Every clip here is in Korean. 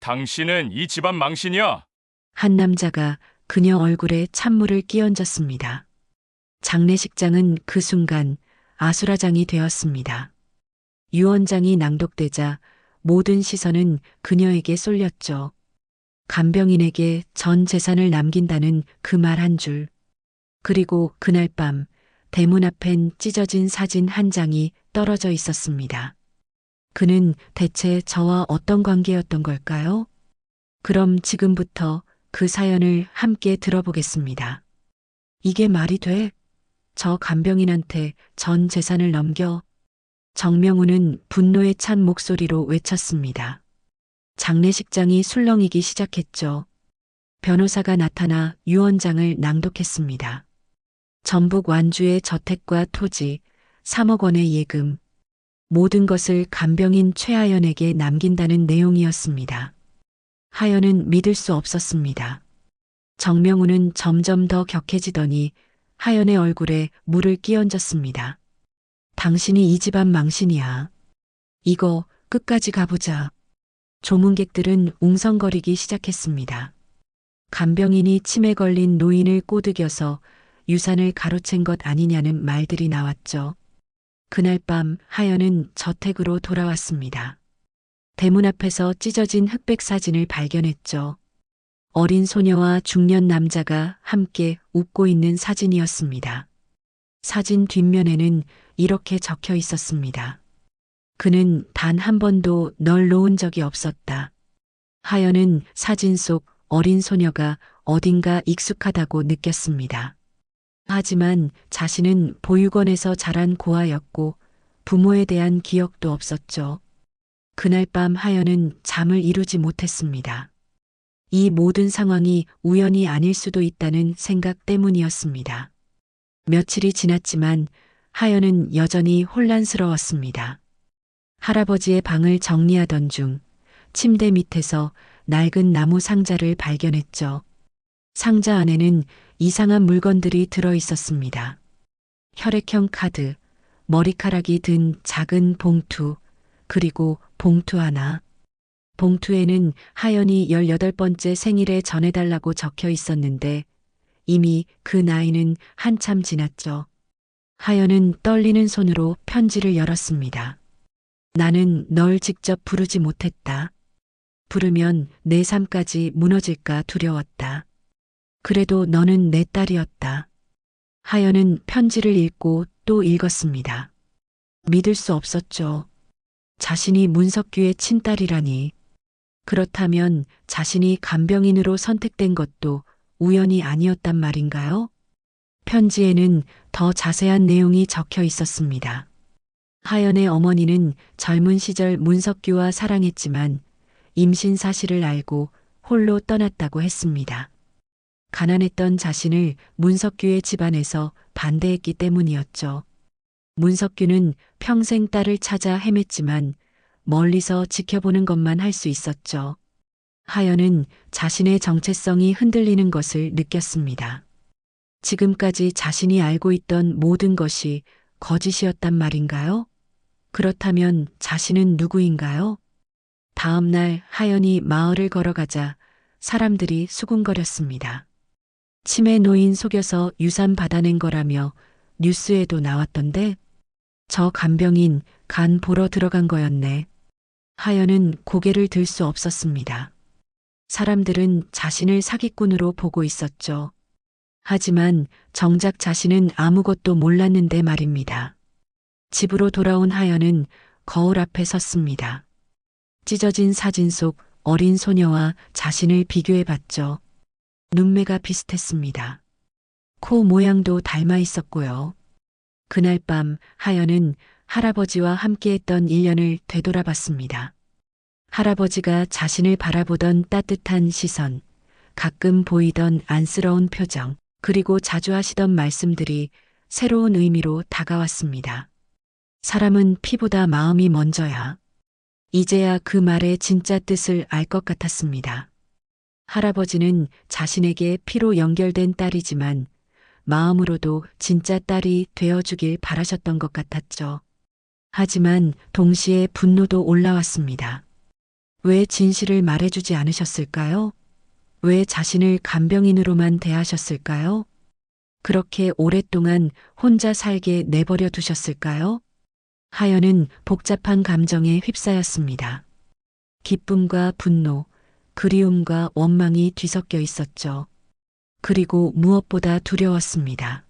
당신은 이 집안 망신이야. 한 남자가 그녀 얼굴에 찬물을 끼얹었습니다. 장례식장은 그 순간 아수라장이 되었습니다. 유언장이 낭독되자 모든 시선은 그녀에게 쏠렸죠. 간병인에게 전 재산을 남긴다는 그 말 한 줄. 그리고 그날 밤 대문 앞엔 찢어진 사진 한 장이 떨어져 있었습니다. 그는 대체 저와 어떤 관계였던 걸까요? 그럼 지금부터 그 사연을 함께 들어보겠습니다. 이게 말이 돼? 저 간병인한테 전 재산을 넘겨 정명우는 분노에 찬 목소리로 외쳤습니다. 장례식장이 술렁이기 시작했죠. 변호사가 나타나 유언장을 낭독했습니다. 전북 완주의 저택과 토지, 3억 원의 예금, 모든 것을 간병인 최하연에게 남긴다는 내용이었습니다. 하연은 믿을 수 없었습니다. 정명우는 점점 더 격해지더니 하연의 얼굴에 물을 끼얹었습니다. 당신이 이 집안 망신이야. 이거 끝까지 가보자. 조문객들은 웅성거리기 시작했습니다. 간병인이 치매 걸린 노인을 꼬드겨서 유산을 가로챈 것 아니냐는 말들이 나왔죠. 그날 밤 하연은 저택으로 돌아왔습니다. 대문 앞에서 찢어진 흑백 사진을 발견했죠. 어린 소녀와 중년 남자가 함께 웃고 있는 사진이었습니다. 사진 뒷면에는 이렇게 적혀 있었습니다. 그는 단 한 번도 널 놓은 적이 없었다. 하연은 사진 속 어린 소녀가 어딘가 익숙하다고 느꼈습니다. 하지만 자신은 보육원에서 자란 고아였고 부모에 대한 기억도 없었죠. 그날 밤 하연은 잠을 이루지 못했습니다. 이 모든 상황이 우연이 아닐 수도 있다는 생각 때문이었습니다. 며칠이 지났지만 하연은 여전히 혼란스러웠습니다. 할아버지의 방을 정리하던 중 침대 밑에서 낡은 나무 상자를 발견했죠. 상자 안에는 이상한 물건들이 들어 있었습니다. 혈액형 카드, 머리카락이 든 작은 봉투, 그리고 봉투 하나. 봉투에는 하연이 18번째 생일에 전해달라고 적혀 있었는데 이미 그 나이는 한참 지났죠. 하연은 떨리는 손으로 편지를 열었습니다. 나는 널 직접 부르지 못했다. 부르면 내 삶까지 무너질까 두려웠다. 그래도 너는 내 딸이었다. 하연은 편지를 읽고 또 읽었습니다. 믿을 수 없었죠. 자신이 문석규의 친딸이라니. 그렇다면 자신이 간병인으로 선택된 것도 우연이 아니었단 말인가요? 편지에는 더 자세한 내용이 적혀 있었습니다. 하연의 어머니는 젊은 시절 문석규와 사랑했지만 임신 사실을 알고 홀로 떠났다고 했습니다. 가난했던 자신을 문석규의 집안에서 반대했기 때문이었죠. 문석규는 평생 딸을 찾아 헤맸지만 멀리서 지켜보는 것만 할 수 있었죠. 하연은 자신의 정체성이 흔들리는 것을 느꼈습니다. 지금까지 자신이 알고 있던 모든 것이 거짓이었단 말인가요? 그렇다면 자신은 누구인가요? 다음 날 하연이 마을을 걸어가자 사람들이 수군거렸습니다. 치매 노인 속여서 유산 받아낸 거라며 뉴스에도 나왔던데 저 간병인 간 보러 들어간 거였네. 하연은 고개를 들 수 없었습니다. 사람들은 자신을 사기꾼으로 보고 있었죠. 하지만 정작 자신은 아무것도 몰랐는데 말입니다. 집으로 돌아온 하연은 거울 앞에 섰습니다. 찢어진 사진 속 어린 소녀와 자신을 비교해 봤죠. 눈매가 비슷했습니다. 코 모양도 닮아 있었고요. 그날 밤 하연은 할아버지와 함께했던 1년을 되돌아봤습니다. 할아버지가 자신을 바라보던 따뜻한 시선, 가끔 보이던 안쓰러운 표정, 그리고 자주 하시던 말씀들이 새로운 의미로 다가왔습니다. 사람은 피보다 마음이 먼저야. 이제야 그 말의 진짜 뜻을 알 것 같았습니다. 할아버지는 자신에게 피로 연결된 딸이지만 마음으로도 진짜 딸이 되어주길 바라셨던 것 같았죠. 하지만 동시에 분노도 올라왔습니다. 왜 진실을 말해주지 않으셨을까요? 왜 자신을 간병인으로만 대하셨을까요? 그렇게 오랫동안 혼자 살게 내버려 두셨을까요? 하연은 복잡한 감정에 휩싸였습니다. 기쁨과 분노, 그리움과 원망이 뒤섞여 있었죠. 그리고 무엇보다 두려웠습니다.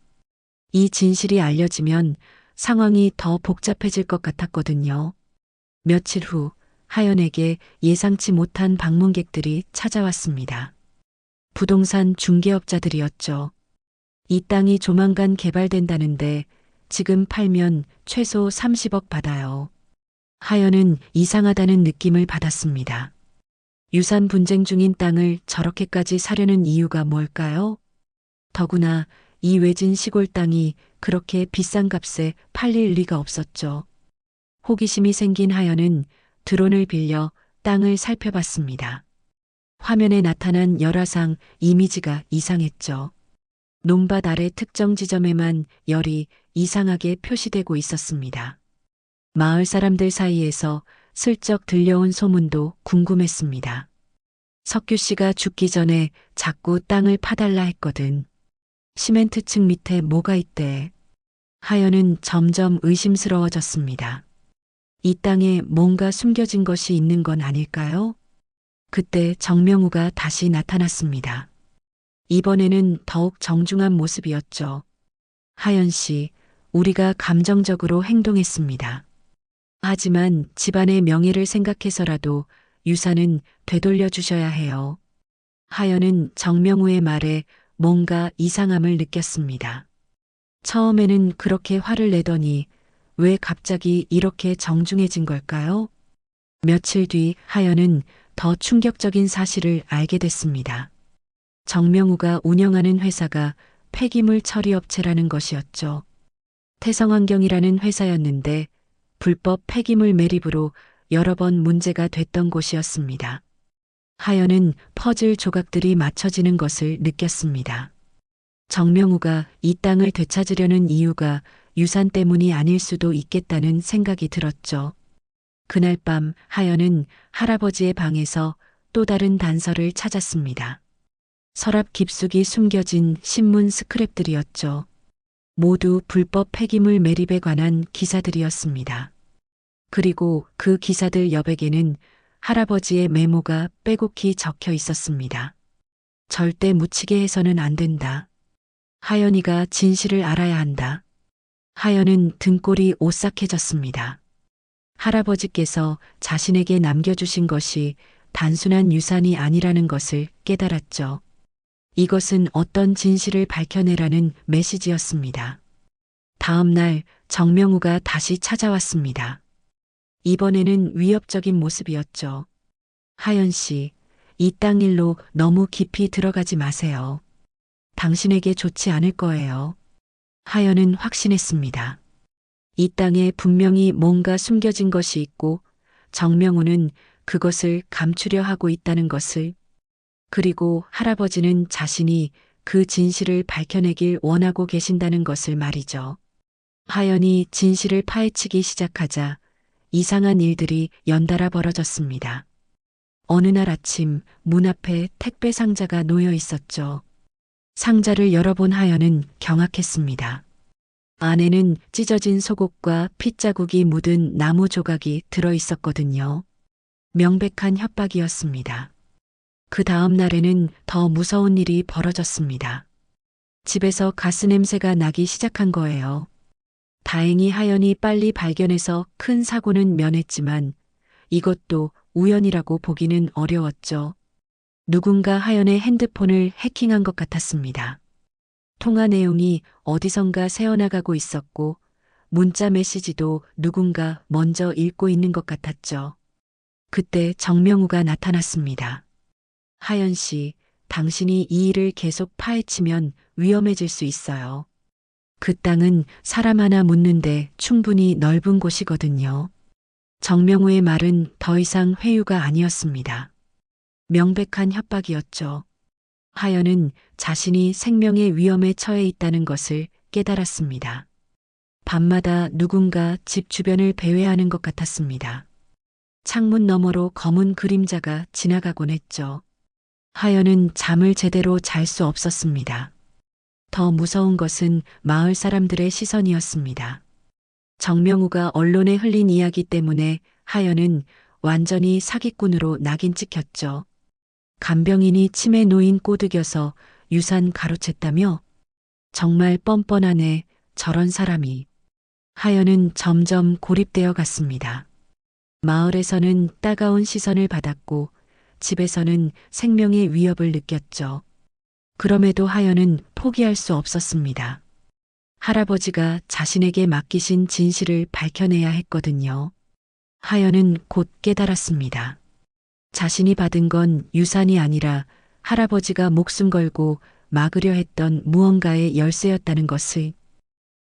이 진실이 알려지면 상황이 더 복잡해질 것 같았거든요. 며칠 후 하연에게 예상치 못한 방문객들이 찾아왔습니다. 부동산 중개업자들이었죠. 이 땅이 조만간 개발된다는데 지금 팔면 최소 30억 받아요. 하연은 이상하다는 느낌을 받았습니다. 유산 분쟁 중인 땅을 저렇게까지 사려는 이유가 뭘까요? 더구나 이 외진 시골 땅이 그렇게 비싼 값에 팔릴 리가 없었죠. 호기심이 생긴 하연은 드론을 빌려 땅을 살펴봤습니다. 화면에 나타난 열화상 이미지가 이상했죠. 논밭 아래 특정 지점에만 열이 이상하게 표시되고 있었습니다. 마을 사람들 사이에서 슬쩍 들려온 소문도 궁금했습니다. 석규 씨가 죽기 전에 자꾸 땅을 파달라 했거든. 시멘트 층 밑에 뭐가 있대. 하연은 점점 의심스러워졌습니다. 이 땅에 뭔가 숨겨진 것이 있는 건 아닐까요? 그때 정명우가 다시 나타났습니다. 이번에는 더욱 정중한 모습이었죠. 하연 씨, 우리가 감정적으로 행동했습니다. 하지만 집안의 명예를 생각해서라도 유산은 되돌려 주셔야 해요. 하연은 정명우의 말에 뭔가 이상함을 느꼈습니다. 처음에는 그렇게 화를 내더니 왜 갑자기 이렇게 정중해진 걸까요? 며칠 뒤 하연은 더 충격적인 사실을 알게 됐습니다. 정명우가 운영하는 회사가 폐기물 처리 업체라는 것이었죠. 태성환경이라는 회사였는데 불법 폐기물 매립으로 여러 번 문제가 됐던 곳이었습니다. 하연은 퍼즐 조각들이 맞춰지는 것을 느꼈습니다. 정명우가 이 땅을 되찾으려는 이유가 유산 때문이 아닐 수도 있겠다는 생각이 들었죠. 그날 밤 하연은 할아버지의 방에서 또 다른 단서를 찾았습니다. 서랍 깊숙이 숨겨진 신문 스크랩들이었죠. 모두 불법 폐기물 매립에 관한 기사들이었습니다. 그리고 그 기사들 여백에는 할아버지의 메모가 빼곡히 적혀 있었습니다. 절대 묻히게 해서는 안 된다. 하연이가 진실을 알아야 한다. 하연은 등골이 오싹해졌습니다. 할아버지께서 자신에게 남겨주신 것이 단순한 유산이 아니라는 것을 깨달았죠. 이것은 어떤 진실을 밝혀내라는 메시지였습니다. 다음 날 정명우가 다시 찾아왔습니다. 이번에는 위협적인 모습이었죠. 하연 씨, 이 땅 일로 너무 깊이 들어가지 마세요. 당신에게 좋지 않을 거예요. 하연은 확신했습니다. 이 땅에 분명히 뭔가 숨겨진 것이 있고 정명우는 그것을 감추려 하고 있다는 것을 그리고 할아버지는 자신이 그 진실을 밝혀내길 원하고 계신다는 것을 말이죠. 하연이 진실을 파헤치기 시작하자 이상한 일들이 연달아 벌어졌습니다. 어느 날 아침 문 앞에 택배 상자가 놓여 있었죠. 상자를 열어본 하연은 경악했습니다. 안에는 찢어진 속옷과 핏자국이 묻은 나무 조각이 들어 있었거든요. 명백한 협박이었습니다. 그 다음 날에는 더 무서운 일이 벌어졌습니다. 집에서 가스 냄새가 나기 시작한 거예요. 다행히 하연이 빨리 발견해서 큰 사고는 면했지만 이것도 우연이라고 보기는 어려웠죠. 누군가 하연의 핸드폰을 해킹한 것 같았습니다. 통화 내용이 어디선가 새어나가고 있었고 문자 메시지도 누군가 먼저 읽고 있는 것 같았죠. 그때 정명우가 나타났습니다. 하연 씨, 당신이 이 일을 계속 파헤치면 위험해질 수 있어요. 그 땅은 사람 하나 묻는데 충분히 넓은 곳이거든요. 정명우의 말은 더 이상 회유가 아니었습니다. 명백한 협박이었죠. 하연은 자신이 생명의 위험에 처해 있다는 것을 깨달았습니다. 밤마다 누군가 집 주변을 배회하는 것 같았습니다. 창문 너머로 검은 그림자가 지나가곤 했죠. 하연은 잠을 제대로 잘 수 없었습니다. 더 무서운 것은 마을 사람들의 시선이었습니다. 정명우가 언론에 흘린 이야기 때문에 하연은 완전히 사기꾼으로 낙인 찍혔죠. 간병인이 치매 노인 꼬드겨서 유산 가로챘다며? 정말 뻔뻔하네, 저런 사람이. 하연은 점점 고립되어 갔습니다. 마을에서는 따가운 시선을 받았고 집에서는 생명의 위협을 느꼈죠. 그럼에도 하연은 포기할 수 없었습니다. 할아버지가 자신에게 맡기신 진실을 밝혀내야 했거든요. 하연은 곧 깨달았습니다. 자신이 받은 건 유산이 아니라 할아버지가 목숨 걸고 막으려 했던 무언가의 열쇠였다는 것을,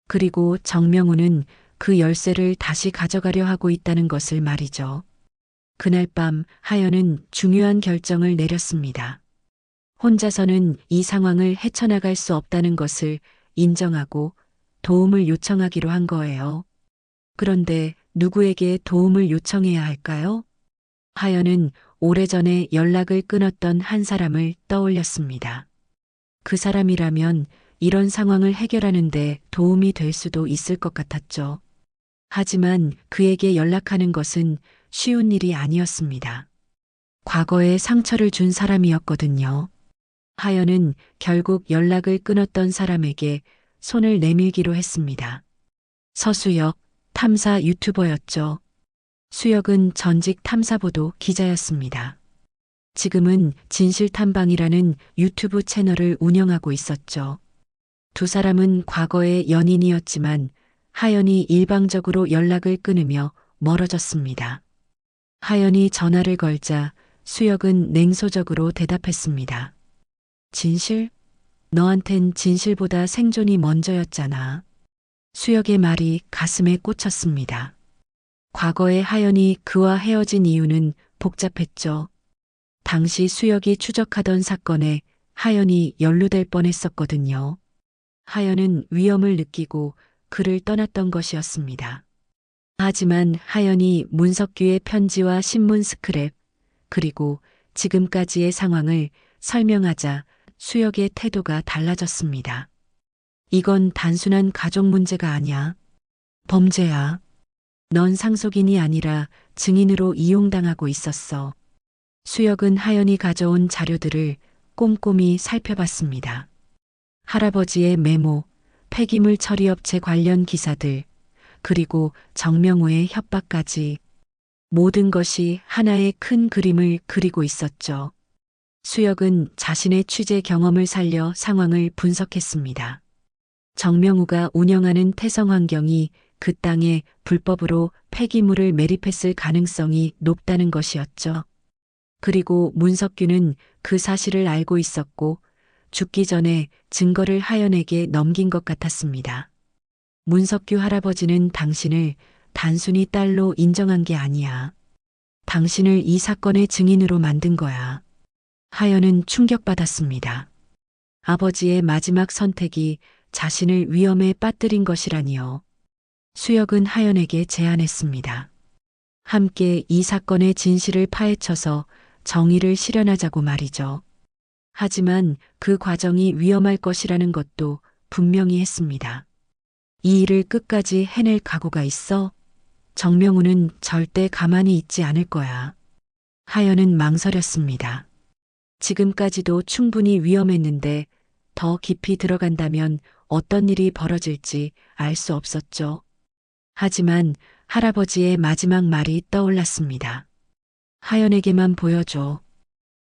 그리고 정명우는 그 열쇠를 다시 가져가려 하고 있다는 것을 말이죠. 그날 밤 하연은 중요한 결정을 내렸습니다. 혼자서는 이 상황을 헤쳐나갈 수 없다는 것을 인정하고 도움을 요청하기로 한 거예요. 그런데 누구에게 도움을 요청해야 할까요? 하연은 오래전에 연락을 끊었던 한 사람을 떠올렸습니다. 그 사람이라면 이런 상황을 해결하는데 도움이 될 수도 있을 것 같았죠. 하지만 그에게 연락하는 것은 쉬운 일이 아니었습니다. 과거에 상처를 준 사람이었거든요. 하연은 결국 연락을 끊었던 사람에게 손을 내밀기로 했습니다. 서수혁, 탐사 유튜버였죠. 수혁은 전직 탐사보도 기자였습니다. 지금은 진실탐방이라는 유튜브 채널을 운영하고 있었죠. 두 사람은 과거의 연인이었지만 하연이 일방적으로 연락을 끊으며 멀어졌습니다. 하연이 전화를 걸자 수혁은 냉소적으로 대답했습니다. 진실? 너한텐 진실보다 생존이 먼저였잖아. 수혁의 말이 가슴에 꽂혔습니다. 과거에 하연이 그와 헤어진 이유는 복잡했죠. 당시 수혁이 추적하던 사건에 하연이 연루될 뻔했었거든요. 하연은 위험을 느끼고 그를 떠났던 것이었습니다. 하지만 하연이 문석규의 편지와 신문 스크랩, 그리고 지금까지의 상황을 설명하자 수혁의 태도가 달라졌습니다. 이건 단순한 가족 문제가 아니야. 범죄야. 넌 상속인이 아니라 증인으로 이용당하고 있었어. 수혁은 하연이 가져온 자료들을 꼼꼼히 살펴봤습니다. 할아버지의 메모, 폐기물 처리업체 관련 기사들, 그리고 정명호의 협박까지 모든 것이 하나의 큰 그림을 그리고 있었죠. 수혁은 자신의 취재 경험을 살려 상황을 분석했습니다. 정명우가 운영하는 태성 환경이 그 땅에 불법으로 폐기물을 매립했을 가능성이 높다는 것이었죠. 그리고 문석규는 그 사실을 알고 있었고 죽기 전에 증거를 하연에게 넘긴 것 같았습니다. 문석규 할아버지는 당신을 단순히 딸로 인정한 게 아니야. 당신을 이 사건의 증인으로 만든 거야. 하연은 충격받았습니다. 아버지의 마지막 선택이 자신을 위험에 빠뜨린 것이라니요. 수혁은 하연에게 제안했습니다. 함께 이 사건의 진실을 파헤쳐서 정의를 실현하자고 말이죠. 하지만 그 과정이 위험할 것이라는 것도 분명히 했습니다. 이 일을 끝까지 해낼 각오가 있어 정명우는 절대 가만히 있지 않을 거야. 하연은 망설였습니다. 지금까지도 충분히 위험했는데 더 깊이 들어간다면 어떤 일이 벌어질지 알 수 없었죠. 하지만 할아버지의 마지막 말이 떠올랐습니다. 하연에게만 보여줘.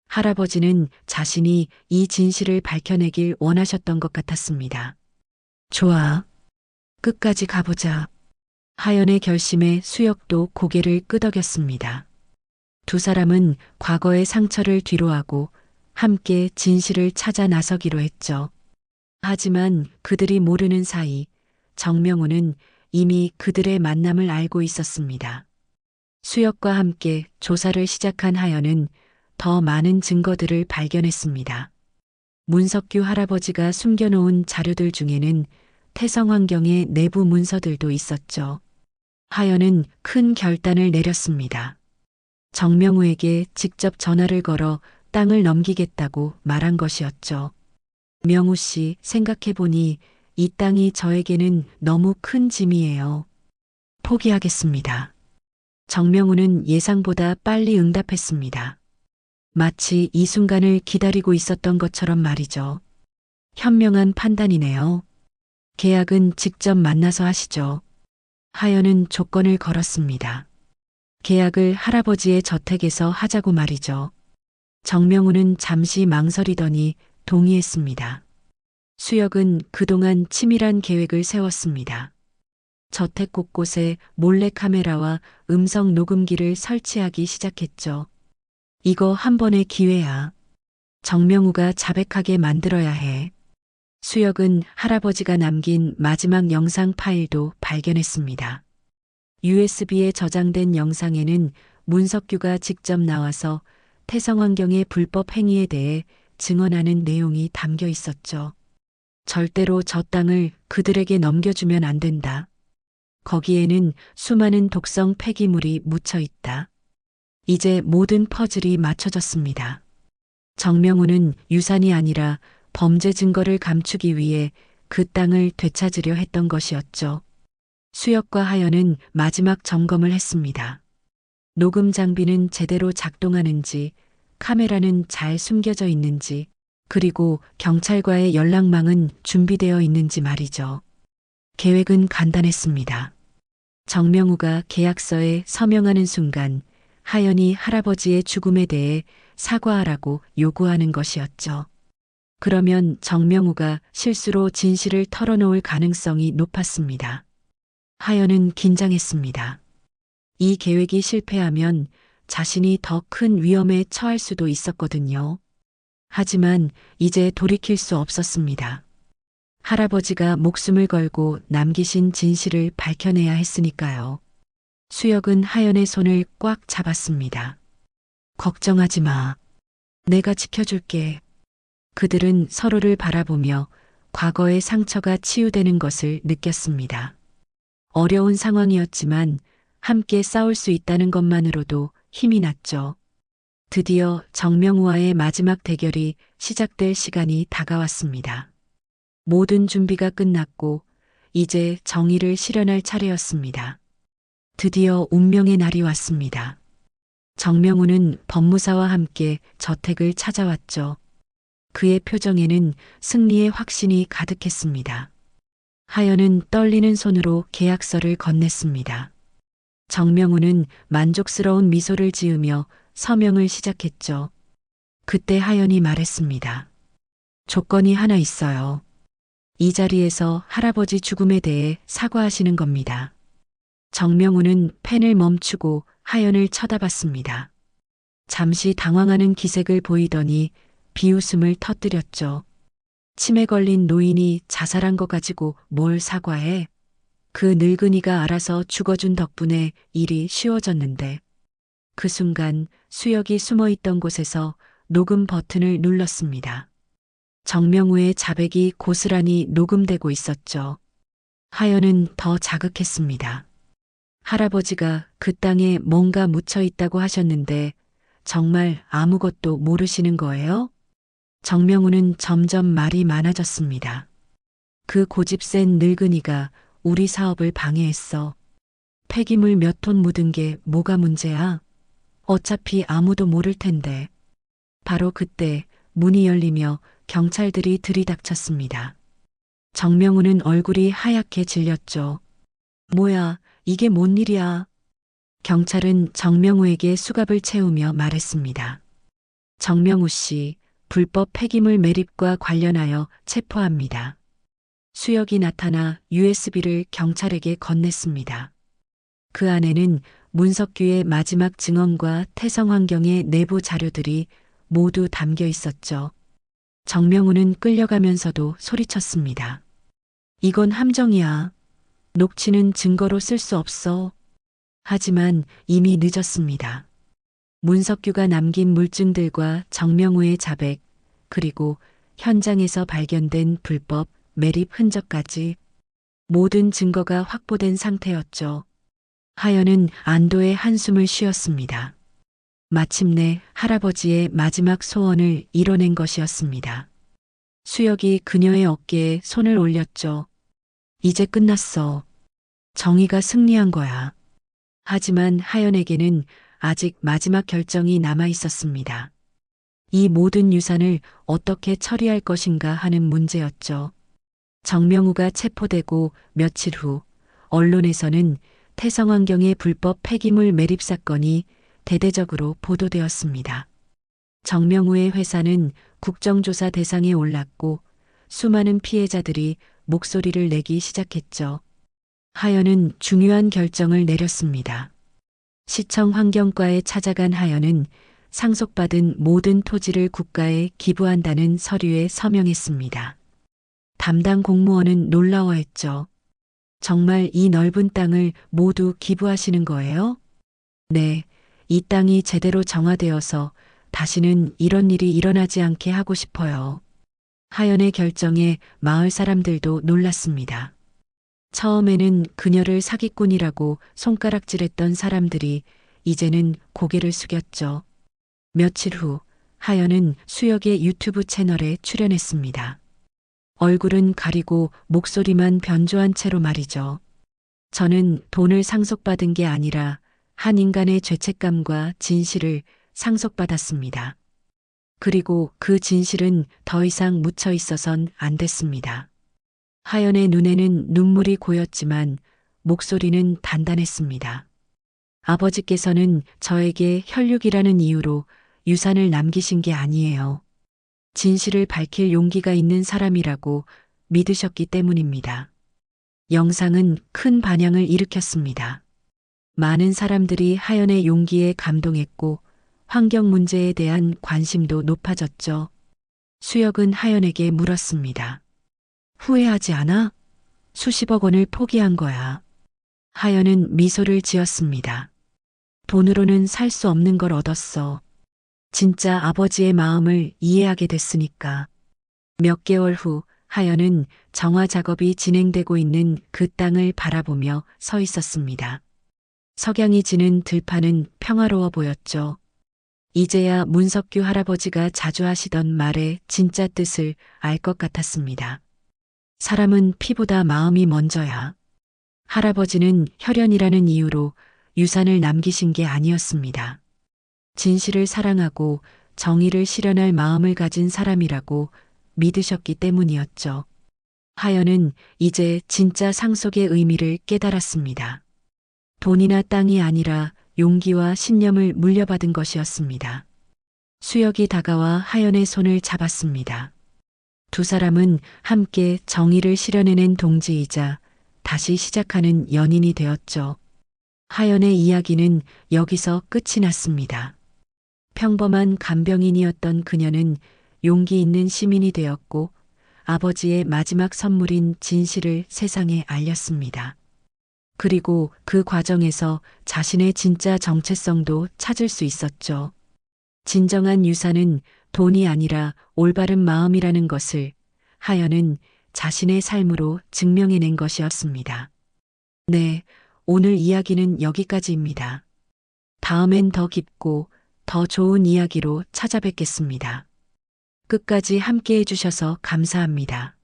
할아버지는 자신이 이 진실을 밝혀내길 원하셨던 것 같았습니다. 좋아. 끝까지 가보자. 하연의 결심에 수혁도 고개를 끄덕였습니다. 두 사람은 과거의 상처를 뒤로하고 함께 진실을 찾아 나서기로 했죠. 하지만 그들이 모르는 사이 정명우는 이미 그들의 만남을 알고 있었습니다. 수혁과 함께 조사를 시작한 하연은 더 많은 증거들을 발견했습니다. 문석규 할아버지가 숨겨놓은 자료들 중에는 태성환경의 내부 문서들도 있었죠. 하연은 큰 결단을 내렸습니다. 정명우에게 직접 전화를 걸어 땅을 넘기겠다고 말한 것이었죠. 명우 씨, 생각해보니 이 땅이 저에게는 너무 큰 짐이에요. 포기하겠습니다. 정명우는 예상보다 빨리 응답했습니다. 마치 이 순간을 기다리고 있었던 것처럼 말이죠. 현명한 판단이네요. 계약은 직접 만나서 하시죠. 하연은 조건을 걸었습니다. 계약을 할아버지의 저택에서 하자고 말이죠. 정명우는 잠시 망설이더니 동의했습니다. 수혁은 그동안 치밀한 계획을 세웠습니다. 저택 곳곳에 몰래카메라와 음성 녹음기를 설치하기 시작했죠. 이거 한 번의 기회야. 정명우가 자백하게 만들어야 해. 수혁은 할아버지가 남긴 마지막 영상 파일도 발견했습니다. USB에 저장된 영상에는 문석규가 직접 나와서 태성환경의 불법 행위에 대해 증언하는 내용이 담겨 있었죠. 절대로 저 땅을 그들에게 넘겨주면 안 된다. 거기에는 수많은 독성 폐기물이 묻혀 있다. 이제 모든 퍼즐이 맞춰졌습니다. 정명우는 유산이 아니라 범죄 증거를 감추기 위해 그 땅을 되찾으려 했던 것이었죠. 수혁과 하연은 마지막 점검을 했습니다. 녹음 장비는 제대로 작동하는지, 카메라는 잘 숨겨져 있는지, 그리고 경찰과의 연락망은 준비되어 있는지 말이죠. 계획은 간단했습니다. 정명우가 계약서에 서명하는 순간 하연이 할아버지의 죽음에 대해 사과하라고 요구하는 것이었죠. 그러면 정명우가 실수로 진실을 털어놓을 가능성이 높았습니다. 하연은 긴장했습니다. 이 계획이 실패하면 자신이 더 큰 위험에 처할 수도 있었거든요. 하지만 이제 돌이킬 수 없었습니다. 할아버지가 목숨을 걸고 남기신 진실을 밝혀내야 했으니까요. 수혁은 하연의 손을 꽉 잡았습니다. 걱정하지 마. 내가 지켜줄게. 그들은 서로를 바라보며 과거의 상처가 치유되는 것을 느꼈습니다. 어려운 상황이었지만 함께 싸울 수 있다는 것만으로도 힘이 났죠. 드디어 정명우와의 마지막 대결이 시작될 시간이 다가왔습니다. 모든 준비가 끝났고 이제 정의를 실현할 차례였습니다. 드디어 운명의 날이 왔습니다. 정명우는 법무사와 함께 저택을 찾아왔죠. 그의 표정에는 승리의 확신이 가득했습니다. 하연은 떨리는 손으로 계약서를 건넸습니다. 정명우는 만족스러운 미소를 지으며 서명을 시작했죠. 그때 하연이 말했습니다. 조건이 하나 있어요. 이 자리에서 할아버지 죽음에 대해 사과하시는 겁니다. 정명우는 펜을 멈추고 하연을 쳐다봤습니다. 잠시 당황하는 기색을 보이더니 비웃음을 터뜨렸죠. 치매 걸린 노인이 자살한 거 가지고 뭘 사과해? 그 늙은이가 알아서 죽어준 덕분에 일이 쉬워졌는데. 그 순간 수혁이 숨어 있던 곳에서 녹음 버튼을 눌렀습니다. 정명우의 자백이 고스란히 녹음되고 있었죠. 하연은 더 자극했습니다. 할아버지가 그 땅에 뭔가 묻혀 있다고 하셨는데 정말 아무것도 모르시는 거예요? 정명우는 점점 말이 많아졌습니다. 그 고집센 늙은이가 우리 사업을 방해했어. 폐기물 몇 톤 묻은 게 뭐가 문제야? 어차피 아무도 모를 텐데. 바로 그때 문이 열리며 경찰들이 들이닥쳤습니다. 정명우는 얼굴이 하얗게 질렸죠. 뭐야, 이게 뭔 일이야? 경찰은 정명우에게 수갑을 채우며 말했습니다. 정명우 씨, 불법 폐기물 매립과 관련하여 체포합니다. 수혁이 나타나 USB를 경찰에게 건넸습니다. 그 안에는 문석규의 마지막 증언과 태성 환경의 내부 자료들이 모두 담겨 있었죠. 정명우는 끌려가면서도 소리쳤습니다. 이건 함정이야. 녹취는 증거로 쓸 수 없어. 하지만 이미 늦었습니다. 문석규가 남긴 물증들과 정명우의 자백, 그리고 현장에서 발견된 불법 매립 흔적까지 모든 증거가 확보된 상태였죠. 하연은 안도의 한숨을 쉬었습니다. 마침내 할아버지의 마지막 소원을 이뤄낸 것이었습니다. 수혁이 그녀의 어깨에 손을 올렸죠. 이제 끝났어. 정의가 승리한 거야. 하지만 하연에게는 아직 마지막 결정이 남아 있었습니다. 이 모든 유산을 어떻게 처리할 것인가 하는 문제였죠. 정명우가 체포되고 며칠 후 언론에서는 태성환경의 불법 폐기물 매립 사건이 대대적으로 보도되었습니다. 정명우의 회사는 국정조사 대상에 올랐고 수많은 피해자들이 목소리를 내기 시작했죠. 하연은 중요한 결정을 내렸습니다. 시청 환경과에 찾아간 하연은 상속받은 모든 토지를 국가에 기부한다는 서류에 서명했습니다. 담당 공무원은 놀라워했죠. 정말 이 넓은 땅을 모두 기부하시는 거예요? 네, 이 땅이 제대로 정화되어서 다시는 이런 일이 일어나지 않게 하고 싶어요. 하연의 결정에 마을 사람들도 놀랐습니다. 처음에는 그녀를 사기꾼이라고 손가락질했던 사람들이 이제는 고개를 숙였죠. 며칠 후 하연은 수혁의 유튜브 채널에 출연했습니다. 얼굴은 가리고 목소리만 변조한 채로 말이죠. 저는 돈을 상속받은 게 아니라 한 인간의 죄책감과 진실을 상속받았습니다. 그리고 그 진실은 더 이상 묻혀 있어선 안 됐습니다. 하연의 눈에는 눈물이 고였지만 목소리는 단단했습니다. 아버지께서는 저에게 혈육이라는 이유로 유산을 남기신 게 아니에요. 진실을 밝힐 용기가 있는 사람이라고 믿으셨기 때문입니다. 영상은 큰 반향을 일으켰습니다. 많은 사람들이 하연의 용기에 감동했고 환경 문제에 대한 관심도 높아졌죠. 수혁은 하연에게 물었습니다. 후회하지 않아? 수십억 원을 포기한 거야. 하연은 미소를 지었습니다. 돈으로는 살 수 없는 걸 얻었어. 진짜 아버지의 마음을 이해하게 됐으니까. 몇 개월 후 하연은 정화 작업이 진행되고 있는 그 땅을 바라보며 서 있었습니다. 석양이 지는 들판은 평화로워 보였죠. 이제야 문석규 할아버지가 자주 하시던 말의 진짜 뜻을 알 것 같았습니다. 사람은 피보다 마음이 먼저야. 할아버지는 혈연이라는 이유로 유산을 남기신 게 아니었습니다. 진실을 사랑하고 정의를 실현할 마음을 가진 사람이라고 믿으셨기 때문이었죠. 하연은 이제 진짜 상속의 의미를 깨달았습니다. 돈이나 땅이 아니라 용기와 신념을 물려받은 것이었습니다. 수혁이 다가와 하연의 손을 잡았습니다. 두 사람은 함께 정의를 실현해낸 동지이자 다시 시작하는 연인이 되었죠. 하연의 이야기는 여기서 끝이 났습니다. 평범한 간병인이었던 그녀는 용기 있는 시민이 되었고 아버지의 마지막 선물인 진실을 세상에 알렸습니다. 그리고 그 과정에서 자신의 진짜 정체성도 찾을 수 있었죠. 진정한 유산은 돈이 아니라 올바른 마음이라는 것을 하연은 자신의 삶으로 증명해낸 것이었습니다. 네, 오늘 이야기는 여기까지입니다. 다음엔 더 깊고 더 좋은 이야기로 찾아뵙겠습니다. 끝까지 함께 해주셔서 감사합니다.